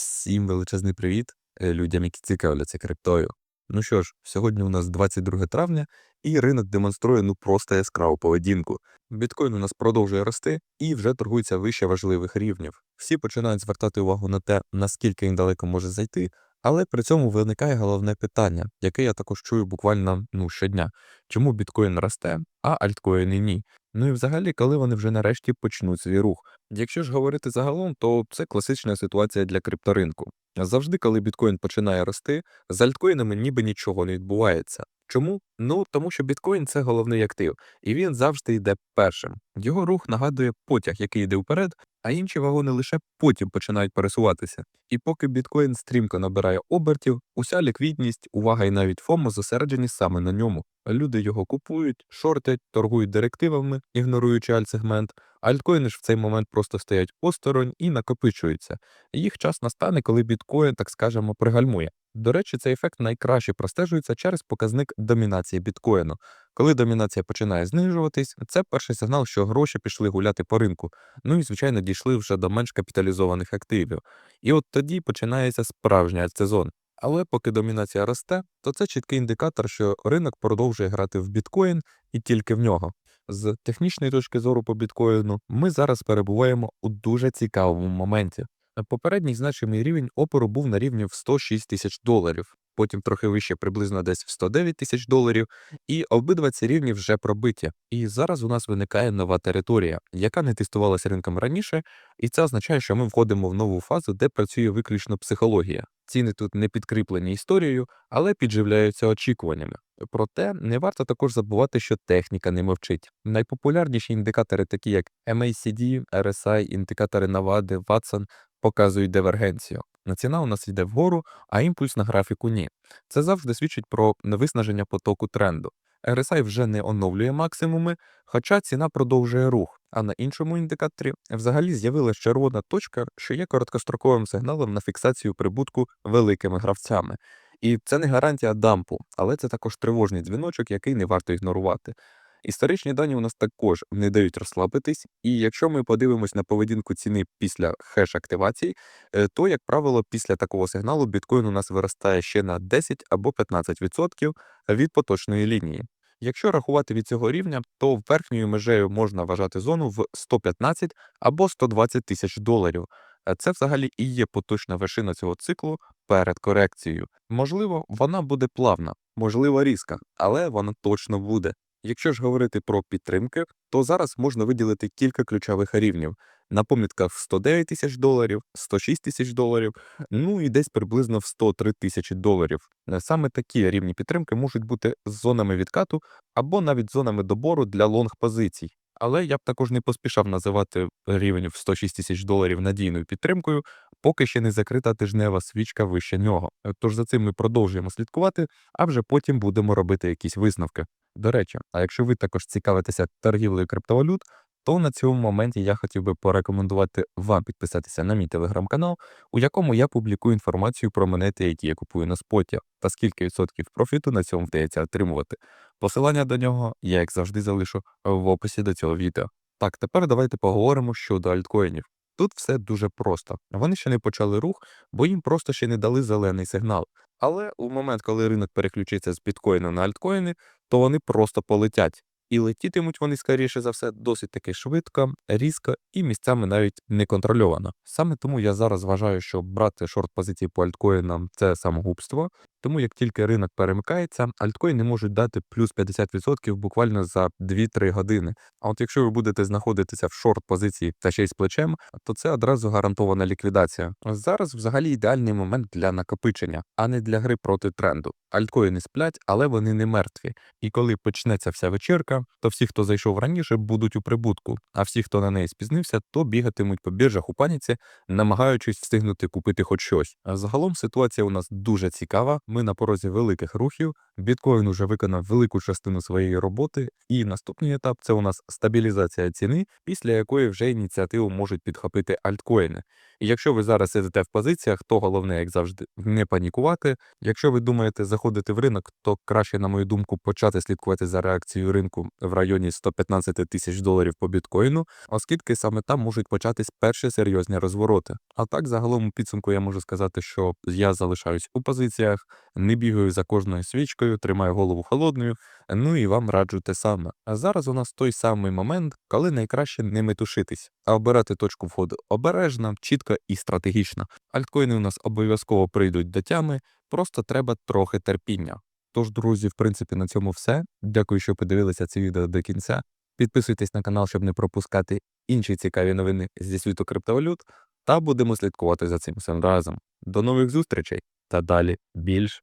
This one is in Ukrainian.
Всім величезний привіт е, людям, які цікавляться криптою. Ну що ж, сьогодні у нас 22 травня, і ринок демонструє ну просто яскраву поведінку. Біткоін у нас продовжує рости і вже торгується вище важливих рівнів. Всі починають звертати увагу на те, наскільки він далеко може зайти, але при цьому виникає головне питання, яке я також чую буквально ну щодня: чому біткоін росте, а альткоїни ні? Ну і взагалі, коли вони вже нарешті почнуть свій рух. Якщо ж говорити загалом, то це класична ситуація для крипторинку. Завжди, коли біткоін починає рости, з альткоїнами ніби нічого не відбувається. Чому? Ну тому що біткоін це головний актив, і він завжди йде першим. Його рух нагадує потяг, який йде вперед, а інші вагони лише потім починають пересуватися. І поки біткоін стрімко набирає обертів, уся ліквідність, увага і навіть ФОМО зосереджені саме на ньому. Люди його купують, шортять, торгують директивами, ігноруючи альтсегмент. Альткоїни ж в цей момент просто стоять осторонь і накопичуються. Їх час настане, коли біткоін, так скажемо, пригальмує. До речі, цей ефект найкраще простежується через показник домінації біткоїну. Коли домінація починає знижуватись, це перший сигнал, що гроші пішли гуляти по ринку. Ну і звичайно дійшли вже до менш капіталізованих активів. І от тоді починається справжній альтсезон. Але поки домінація росте, то це чіткий індикатор, що ринок продовжує грати в біткоін і тільки в нього. З технічної точки зору по біткоїну ми зараз перебуваємо у дуже цікавому моменті. Попередній значимий рівень опору був на рівні в 106 тисяч доларів, потім трохи вище, приблизно десь в 109 тисяч доларів, і обидва ці рівні вже пробиті. І зараз у нас виникає нова територія, яка не тестувалася ринком раніше, і це означає, що ми входимо в нову фазу, де працює виключно психологія. Ціни тут не підкріплені історією, але підживляються очікуваннями. Проте не варто також забувати, що техніка не мовчить. Найпопулярніші індикатори, такі як MACD, RSI, індикатори Навади, Watson, показують дивергенцію. Ціна у нас йде вгору, а імпульс на графіку ні. Це завжди свідчить про невиснаження потоку тренду. RSI вже не оновлює максимуми, хоча ціна продовжує рух. А на іншому індикаторі взагалі з'явилась червона точка, що є короткостроковим сигналом на фіксацію прибутку великими гравцями. І це не гарантія дампу, але це також тривожний дзвіночок, який не варто ігнорувати. Історичні дані у нас також не дають розслабитись, і якщо ми подивимось на поведінку ціни після хеш-активації, е, то, як правило, після такого сигналу біткоін у нас виростає ще на 10 або 15% від поточної лінії. Якщо рахувати від цього рівня, то верхньою межею можна вважати зону в 115 або 120 тисяч доларів. Е, Це взагалі і є поточна вершина цього циклу перед корекцією. Можливо, вона буде плавна, можливо, різка, але вона точно буде. Якщо ж говорити про підтримки, то зараз можна виділити кілька ключових рівнів на помітках 109 тисяч доларів, 106 тисяч доларів, ну і десь приблизно в 103 тисячі доларів. Е, Саме такі рівні підтримки можуть бути з зонами відкату або навіть зонами добору для лонг позицій. Але я б також не поспішав називати рівень в 106 тисяч доларів надійною підтримкою, поки ще не закрита тижнева свічка вище нього. Е, Тож за цим ми продовжуємо слідкувати, а вже потім будемо робити якісь висновки. До речі, а якщо ви також цікавитеся торгівлею криптовалют, то на цьому моменті я хотів би порекомендувати вам підписатися на мій телеграм-канал, у якому я публікую інформацію про монети, які я купую на споті, та скільки відсотків профіту на цьому вдається отримувати. Посилання до нього я, як завжди, залишу в описі до цього відео. Так, тепер давайте поговоримо щодо альткоїнів. Тут все дуже просто. Вони ще не почали рух, бо їм просто ще не дали зелений сигнал. Але у момент, коли ринок переключиться з біткоїна на альткоїни, то вони просто полетять. І летітимуть вони, скоріше за все, досить таки швидко, різко і місцями навіть неконтрольовано. Саме тому я зараз вважаю, що брати шорт-позиції по альткоїнам це самогубство. Тому як тільки ринок перемикається, альткоїни можуть дати плюс 50% буквально за 2-3 години. А от якщо ви будете знаходитися в шорт-позиції та ще й з плечем, то це одразу гарантована ліквідація. Зараз взагалі ідеальний момент для накопичення, а не для гри проти тренду. Альткоїни сплять, але вони не мертві. І коли почнеться вся вечірка, то всі, хто зайшов раніше, будуть у прибутку, а всі, хто на неї спізнився, то бігатимуть по біржах у паніці, намагаючись встигнути купити хоч щось. А загалом ситуація у нас дуже цікава. Ми на порозі великих рухів. Біткоін уже виконав велику частину своєї роботи, і наступний етап це у нас стабілізація ціни, після якої вже ініціативу можуть підхопити альткоїни. І якщо ви зараз сидите в позиціях, то головне, як завжди, не панікувати. Якщо ви думаєте заходити в ринок, то краще, на мою думку, почати слідкувати за реакцією ринку в районі 115 тисяч доларів по біткоїну, оскільки саме там можуть початись перші серйозні розвороти. А так, загалом у підсумку я можу сказати, що я залишаюсь у позиціях, не бігаю за кожною свічкою, тримаю голову холодною, ну і вам раджу те саме. А зараз у нас той самий момент, коли найкраще не метушитись, а обирати точку входу обережно, чітко і стратегічно. Альткоїни у нас обов'язково прийдуть до тями, просто треба трохи терпіння. Тож, друзі, в принципі, на цьому все. Дякую, що подивилися це відео до кінця. Підписуйтесь на канал, щоб не пропускати інші цікаві новини зі світу криптовалют, та будемо слідкувати за цим всім разом. До нових зустрічей та далі більш